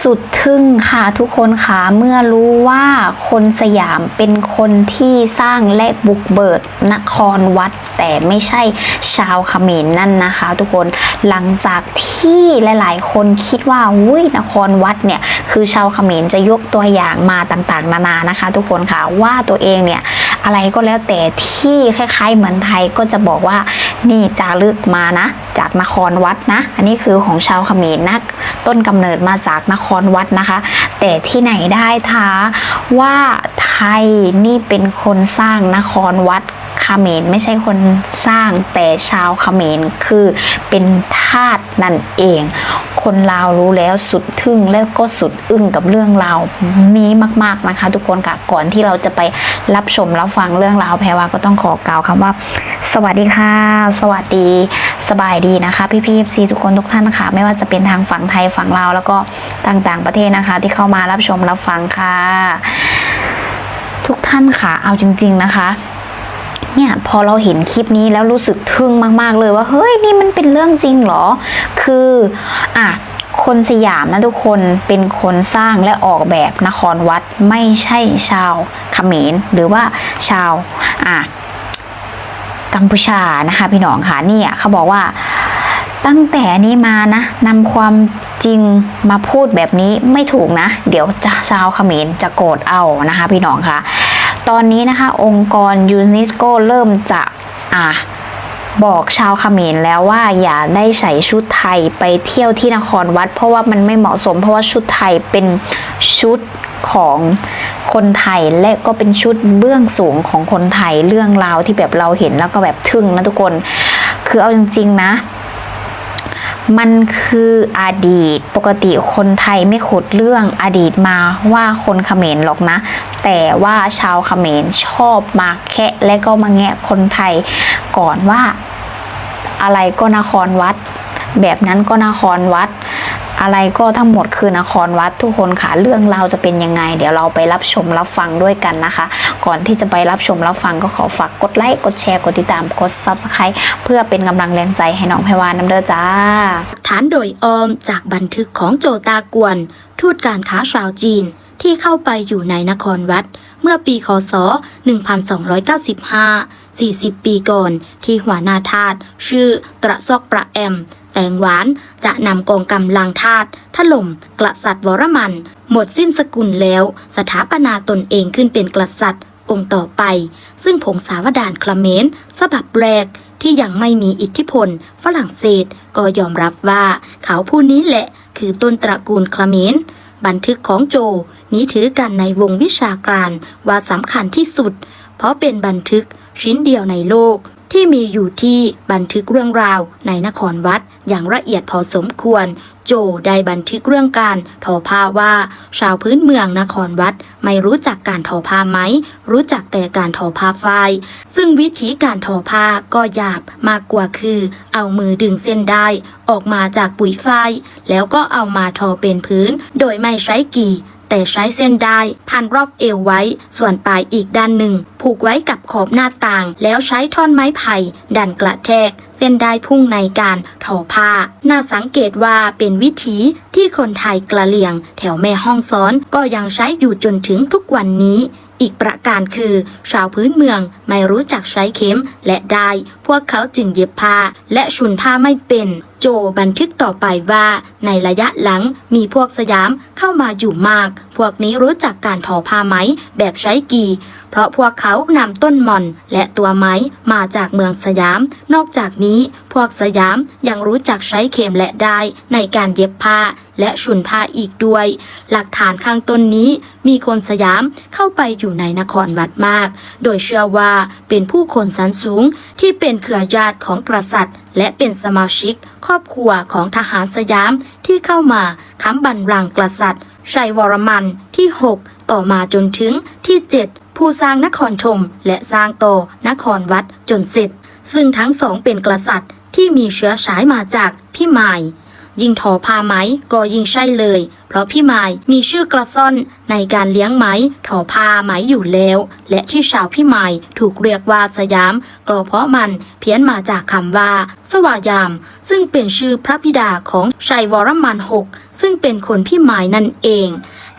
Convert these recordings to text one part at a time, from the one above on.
สุดทึ่งค่ะทุกคนค่ะเมื่อรู้ว่าคนสยามเป็นคนที่สร้างและบุกเบิดนครวัด แต่ไม่ใช่ชาวเขมรนั่นนะคะ ทุกคนหลังจากที่หลาย ๆ คนคิดว่าวุ้ยนครวัดเนี่ยคือชาวเขมรจะยกตัวอย่างมาต่างๆ นานานะคะ ทุกคนค่ะว่าตัวเองเนี่ยอะไรก็แล้วแต่ที่คล้าย ๆ เหมือนไทยก็จะบอกว่านี่จารึกมานะ จากนครวัดนะ อันนี้คือของชาวเขมรนะต้นกำเนิดมาจากนครวัดนะคะ แต่ที่ไหนได้ท้าว่าไทยนี่เป็นคนสร้างนครวัดเขมรไม่ใช่คนสร้างแต่ชาวเขมรคือเป็นทาสนั่นเอง คนลาวรู้แล้วสุดทึ่งแล้วก็สุดอึ้งกับเรื่องราวนี้มาก ๆนะคะ ทุกคนค่ะก่อนที่เราจะไปรับชมรับฟังเรื่องราวแพรวาก็ต้องขอกล่าวคำว่า สวัสดีค่ะ สวัสดีสบายดีนะคะ พี่พี่ซีทุกคนทุกท่านค่ะไม่ว่าจะเป็นทางฝั่งไทยฝั่งลาวแล้วก็ต่างๆประเทศนะคะ ที่เข้ามารับชมรับฟังค่ะ ทุกท่านค่ะเอาจริง ๆนะคะ เนี่ยพอเราเห็นคลิปนี้แล้วรู้สึกทึ่งมาก ๆ เลยว่าเฮ้ยนี่มันเป็นเรื่องจริงเหรอ คืออะคนสยามนะทุกคนเป็นคนสร้างและออกแบบนครวัดไม่ใช่ชาวเขมรหรือว่าชาวอะกัมพูชานะคะพี่น้องค่ะนี่เขาบอกว่าตั้งแต่นี้มานะนำความจริงมาพูดแบบนี้ไม่ถูกนะ เดี๋ยวจะชาวเขมรจะโกรธเอานะคะพี่น้องคะ ตอนนี้นะคะ องค์กรยูนิสโกเริ่มจะอะบอกชาวเขมรแล้วว่าอย่าได้ใส่ชุดไทยไปเที่ยวที่นครวัด เพราะว่ามันไม่เหมาะสม เพราะว่าชุดไทยเป็นชุดของคนไทยและก็เป็นชุดเบื้องสูงของคนไทยเรื่องราวที่แบบเราเห็นแล้วก็แบบทึ่งนะทุกคน คือเอาจริง ๆ นะ มันคืออดีตปกติคนไทยไม่ขุดเรื่องอดีตมาว่าคนเขมรหรอกนะ แต่ว่าชาวเขมรชอบมาแคะและก็มาแงะคนไทยก่อนว่าอะไรก็นครวัด แบบนั้นก็นครวัด อะไรก็ทั้งหมดคือนครวัดทุกคนค่ะเรื่องราวจะเป็นยังไง เดี๋ยวเราไปรับชมรับฟังด้วยกันนะคะ ก่อนที่จะไปรับชมรับฟังก็ขอฝากกดไลค์กดแชร์กดติดตามกด Subscribe เพื่อเป็นกำลังแรงใจให้น้องไพรวานน้ำเด้อจ้า ฐานโดยออมจากบันทึกของโจตากวน ทูตการค้าชาวจีน ที่เข้าไปอยู่ในนครวัด เมื่อปีคศ 1295 40 ปีก่อน ที่หัวหน้าทาสชื่อตระซอกประแอม แตงหวาน จะนำกองกำลังทาสถล่มกษัตริย์วรมัน หมดสิ้นสกุลแล้ว สถาปนาตนเองขึ้นเป็นกษัตริย์องค์ต่อไป ซึ่งผงสาวดานคลเมนสบับแรกที่ยังไม่มีอิทธิพล ฝรั่งเศสก็ยอมรับว่าเขาผู้นี้แหละคือต้นตระกูลคลเมนบันทึกของโจนี้ถือกันในวงวิชาการว่าสำคัญที่สุด เพราะเป็นบันทึกชิ้นเดียวในโลก ที่มีอยู่ที่บันทึกเรื่องราวในนครวัดอย่างละเอียดพอสมควร โจได้บันทึกเรื่องการทอผ้าว่า ชาวพื้นเมืองนครวัดไม่รู้จักการทอผ้าไหม รู้จักแต่การทอผ้าฝ้ายซึ่งวิธีการทอผ้าก็หยาบมากกว่าคือ เอามือดึงเส้นได้ออกมาจากปุ๋ยฝ้ายแล้วก็เอามาทอเป็นพื้น โดยไม่ใช้กี่ แต่ใช้เส้นได้พันรอบเอวไว้ ส่วนปลายอีกด้านหนึ่ง ผูกไว้กับขอบหน้าต่าง แล้วใช้ท่อนไม้ไผ่ดันกระแทกเส้นได้พุ่งในการทอผ้า น่าสังเกตว่าเป็นวิธีที่คนไทยกระเหลี่ยง แถวแม่ห้องซ้อนก็ยังใช้อยู่จนถึงทุกวันนี้ อีกประการคือ ชาวพื้นเมืองไม่รู้จักใช้เข็มและได้ พวกเขาจึงเย็บผ้าและชุนผ้าไม่เป็น โจบันทึกต่อไปว่า ในระยะหลังมีพวกสยามเข้ามาอยู่มาก พวกนี้รู้จักการทอผ้าไหมแบบใช้กีเพราะพวกเขานำต้นหม่อนและตัวไม้มาจากเมืองสยาม นอกจากนี้พวกสยามยังรู้จักใช้เข็มและได้ในการเย็บผ้าและชุนผ้าอีกด้วย หลักฐานข้างต้นนี้มีคนสยามเข้าไปอยู่ในนครวัดมาก โดยเชื่อว่าเป็นผู้คนสันสูงที่เป็นเครือญาติของกษัตริย์ และเป็นสมาชิกครอบครัวของทหารสยามที่เข้ามาค้ำบันรังก์กษัตริย์ ชัยวรมันที่ 6 ต่อมาจนถึงที่ 7 ผู้สร้างนครชม และสร้างโตนครวัดจนเสร็จ ซึ่งทั้งสองเป็นกษัตริย์ที่มีเชื้อสายมาจากพี่มาย ยิ่งทอผ้าไหมก็ยิ่งใช่เลย เพราะพี่มายมีชื่อกระซ่อนในการเลี้ยงไหมทอผ้าไหมอยู่แล้ว และที่ชาวพี่มายถูกเรียกว่าสยามก็เพราะมันเพี้ยนมาจากคำว่า สวายาม ซึ่งเป็นชื่อพระบิดาของชัยวรมันหก ซึ่งเป็นคนพี่หมายนั่นเอง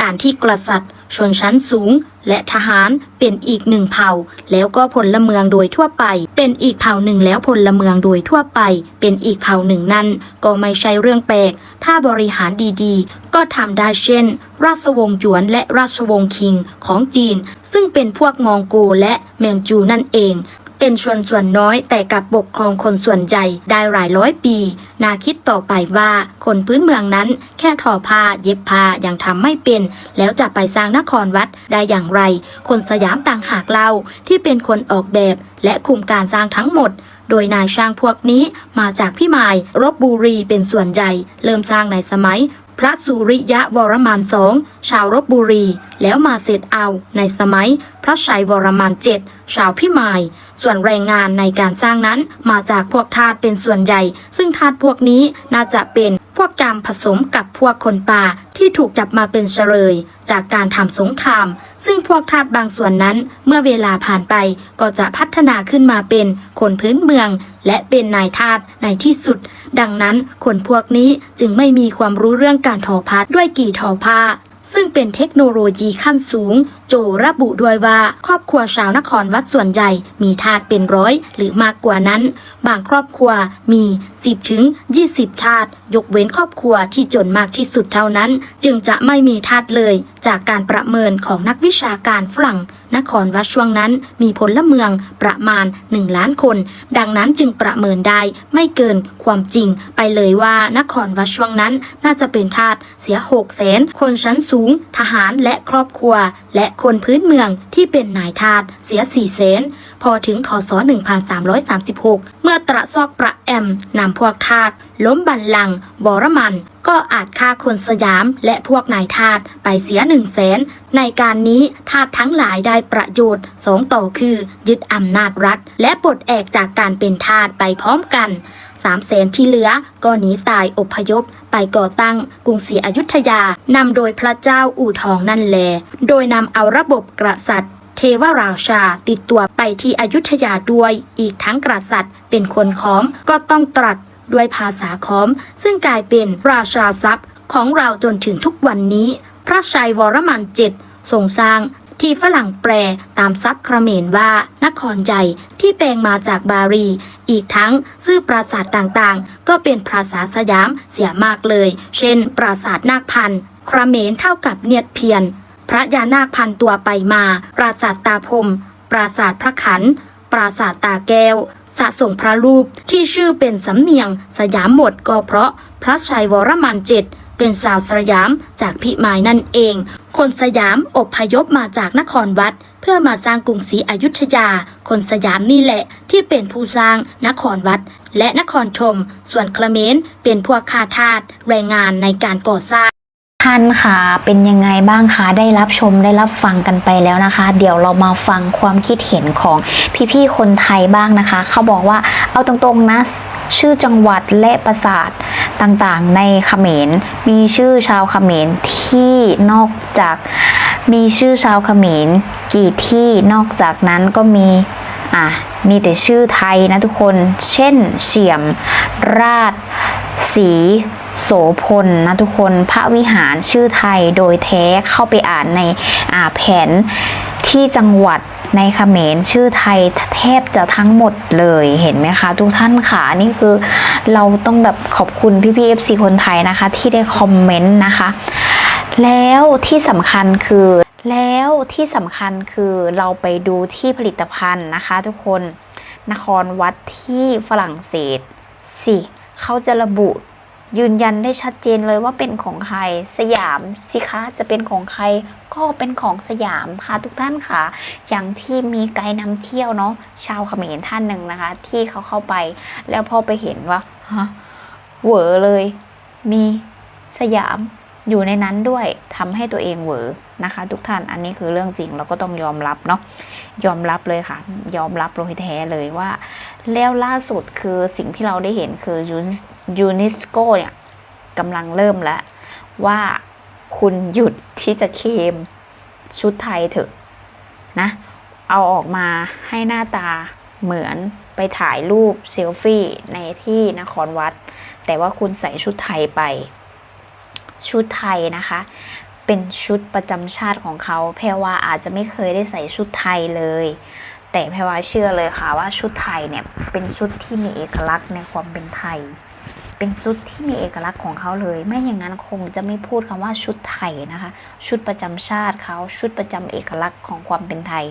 การที่กษัตริย์ ชนชั้นสูง และทหารเป็นอีกหนึ่งเผ่า แล้วก็พลเมืองโดยทั่วไป เป็นอีกเผ่าหนึ่งแล้วพลเมืองโดยทั่วไป เป็นอีกเผ่าหนึ่งนั้น ก็ไม่ใช่เรื่องแปลก ถ้าบริหารดีๆ ก็ทำได้เช่น ราชวงศ์หยวนและราชวงศ์คิงของจีน ซึ่งเป็นพวกมองโกและเมงจูนั่นเอง เป็นชนส่วนน้อยแต่กับปกครองคนส่วนใหญ่ได้หลายร้อยปี นาคิดต่อไปว่าคนพื้นเมืองนั้น แค่ทอผ้าเย็บผ้ายังทำไม่เป็น แล้วจะไปสร้างนครวัดได้อย่างไร คนสยามต่างหากเล่าที่เป็นคนออกแบบและคุมการสร้างทั้งหมด โดยนายช่างพวกนี้มาจากพี่มายรบบุรีเป็นส่วนใหญ่ เริ่มสร้างในสมัยพระสุริยะวรมันสองชาวรบบุรี แล้วมาเสร็จเอาในสมัย พระชัยวรมันเจ็ดชาวพิมาย ส่วนแรงงานในการสร้างนั้นมาจากพวกทาสเป็นส่วนใหญ่ ซึ่งทาสพวกนี้น่าจะเป็นพวกกรรมผสมกับพวกคนป่าที่ถูกจับมาเป็นเฉลย จากการทำสงคราม ซึ่งพวกทาสบางส่วนนั้นเมื่อเวลาผ่านไปก็จะพัฒนาขึ้นมาเป็นคนพื้นเมือง และเป็นนายทาสในที่สุด ดังนั้นคนพวกนี้จึงไม่มีความรู้เรื่องการทอผ้าด้วยกี่ทอผ้า ซึ่งเป็นเทคโนโลยีขั้นสูง โจระบุด้วยว่า ครอบครัวชาวนครวัดส่วนใหญ่มีทาสเป็นร้อยหรือมากกว่านั้น บางครอบครัวมี 10 ถึง 20 ชาติ ยกเว้นครอบครัวที่จนมากที่สุดเท่านั้น จึงจะไม่มีทาสเลย จากการประเมินของนักวิชาการฝรั่ง นครวัดช่วงนั้นมีพลเมืองประมาณ 1 ล้านคน ดังนั้นจึงประเมินได้ไม่เกินความจริง ไปเลยว่านครวัดช่วงนั้นน่าจะเป็นทาสเสีย6 0แสนคนชั้นสูงทหารและครอบครัว และคนพื้นเมืองที่เป็นนายทาสเสีย4แสนพอถึงคศ1336 เมื่อตระซอกประแอมนำพวกทาสล้มบัลลังก์บรมันก็อาจฆ่าคนสยามและพวกนายทาสไปเสียหนึ่งแสนในการนี้ทาสทั้งหลายได้ประโยชน์สองต่อคือ ยึดอำนาจรัฐ และปลดแอกจากการเป็นทาสไปพร้อมกันสามแสนที่เหลือก็หนีตายอพยพ ไปก่อตั้งกรุงศรีอยุธยานำโดยพระเจ้าอู่ทองนั่นแล โดยนำเอาระบบกษัตริย์ เทวราชาติดตัวไปที่อยุธยาด้วย อีกทั้งกษัตริย์ เป็นคนขอมก็ต้องตรัสด้วยภาษาขอม ซึ่งกลายเป็นราชาทรัพย์ของเราจนถึงทุกวันนี้ พระชัยวรมันเจ็ดทรงสร้าง ที่ฝรั่งแปลตามซับครเมรว่า นครใหญ่ที่แปลงมาจากบารี อีกทั้งซื่อปราสาทต่างๆ ก็เป็นภาษาสยามเสียมากเลย เช่น ปราสาทนาคพันธ์เมรเท่ากับเนียดเพียน พระยานาคพันตัวไปมา ปราสาทตาพมปราสาทพระขัน ปราสาทตาแก้วสะสมพระรูปที่ชื่อเป็นสำเนียงสยามหมดก็เพราะพระชัยวรมันเจ็ด เป็นชาวสยามจากพิมายนั่นเอง คนสยามอบพยพมาจากนครวัด เพื่อมาสร้างกรุงศรีอยุธยา คนสยามนี่แหละที่เป็นผู้สร้างนครวัด และนครชม ส่วนเมรเป็นพวกข้าทาสแรงงานในการก่อสร้างท่านคะเป็นยังไงบ้างคะได้รับชมได้รับฟังกันไปแล้วนะคะ เดี๋ยวเรามาฟังความคิดเห็นของพี่ๆคนไทยบ้างนะคะ เขาบอกว่าเอาตรงๆนะชื่อจังหวัดและปราสาท ต่างๆ ในเขมร มีชื่อชาวเขมรที่นอกจาก มีชื่อชาวเขมรกี่ที่นอกจากนั้นก็มีอะมีแต่ชื่อไทยนะทุกคน เช่นเฉียม ราชสีโสพลนะทุกคน พระวิหารชื่อไทยโดยแท้เข้าไปอ่านในอ่าแผนที่จังหวัด ในเขมรชื่อไทยแทบจะทั้งหมดเลยเห็นไหมคะ ทุกท่านค่ะนี่คือเราต้องแบบขอบคุณพี่พี่เอฟซีคนไทยนะคะ ที่ได้คอมเมนต์นะคะ แล้วที่สำคัญคือแล้วที่สำคัญคือเราไปดูที่ผลิตภัณฑ์นะคะ ทุกคนนครวัดที่ฝรั่งเศสสิเขาจะระบุ ยืนยันได้ชัดเจนเลยว่าเป็นของใครสยามสิคะจะเป็นของใครก็เป็นของสยามค่ะทุกท่านค่ะ อย่างที่มีไกด์นำเที่ยวเนาะชาวเขมรท่านหนึ่งนะคะ ที่เขาเข้าไป แล้วพอไปเห็นว่าฮะเหวอเลย มีสยาม อยู่ในนั้นด้วยทำให้ตัวเองเหวอนะคะ ทุกท่านอันนี้คือเรื่องจริงเราก็ต้องยอมรับเนาะยอมรับเลยค่ะ ยอมรับโดยแท้เลยว่า แล้วล่าสุดคือสิ่งที่เราได้เห็นคือยูนิสโกเนี่ยกำลังเริ่มแล้ว ว่าคุณหยุดที่จะเคมชุดไทยเถอะนะ เอาออกมาให้หน้าตาเหมือนไปถ่ายรูปเซลฟี่ในที่นครวัด แต่ว่าคุณใส่ชุดไทยไป ชุดไทยนะคะ เป็นชุดประจำชาติของเขา แพรว่าอาจจะไม่เคยได้ใส่ชุดไทยเลย แต่แพรว่าเชื่อเลยค่ะว่าชุดไทยเนี่ยเป็นชุดที่มีเอกลักษณ์ในความเป็นไทย เป็นชุดที่มีเอกลักษณ์ของเขาเลย ไม่อย่างนั้นคงจะไม่พูดคำว่าชุดไทยนะคะ ชุดประจำชาติเขาชุดประจำเอกลักษณ์ของความเป็นไทย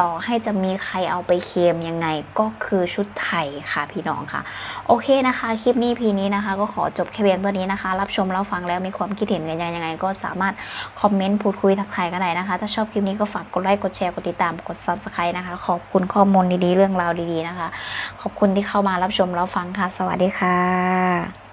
ต่อให้จะมีใครเอาไปเคลมยังไงก็คือชุดไทยค่ะพี่น้องค่ะ โอเคนะคะ คลิปนี้พีนี้นะคะ ก็ขอจบแค่เพียงตัวนี้นะคะ รับชมแล้วฟังแล้วมีความคิดเห็นกันยังไง ก็สามารถคอมเมนต์พูดคุยทักทายกันได้นะคะ ถ้าชอบคลิปนี้ก็ฝากกดไลค์กดแชร์กดติดตามกด subscribe นะคะ ขอบคุณข้อมูลดีๆเรื่องราวดีๆนะคะ ขอบคุณที่เข้ามารับชมแล้วฟังค่ะ สวัสดีค่ะ